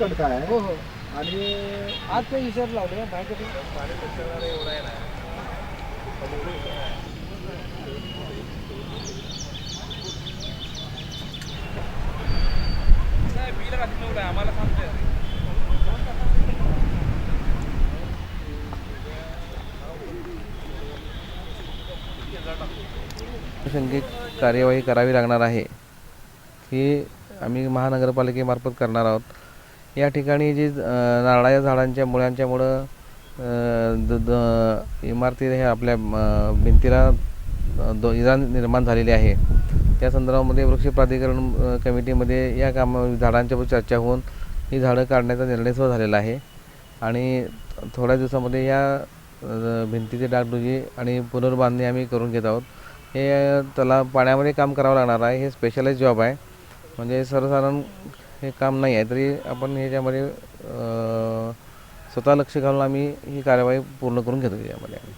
काढता आहे. हो हो. आणि आज काही विचार लावले बाहेर शंकित कार्यवाही करावी लागणार आहे. ही आम्ही महानगरपालिकेमार्फत करणार आहोत. या ठिकाणी जी नारळाच्या झाडांच्या मुळांच्यामुळं द द इमारती हे आपल्या भिंतीला दो इजा निर्माण झालेली आहे. त्या संदर्भामध्ये वृक्ष प्राधिकरण कमिटीमध्ये या कामा झाडांच्यावर चर्चा होऊन ही झाडं काढण्याचा निर्णय सुद्धा झालेला आहे. आणि थोड्या दिवसामध्ये या भिंतीची डागडुजी आणि पुनर्बांधणी आम्ही करून घेत आहोत. हे त्याला पाण्यामध्ये काम करावं लागणार आहे. हे स्पेशलाइज जॉब आहे. म्हणजे सर्वसाधारण हे काम नाही आहे. तरी आपण ह्याच्यामध्ये स्वतः लक्ष घालून आम्ही ही कार्यवाही पूर्ण करून घेतो त्याच्यामध्ये आम्ही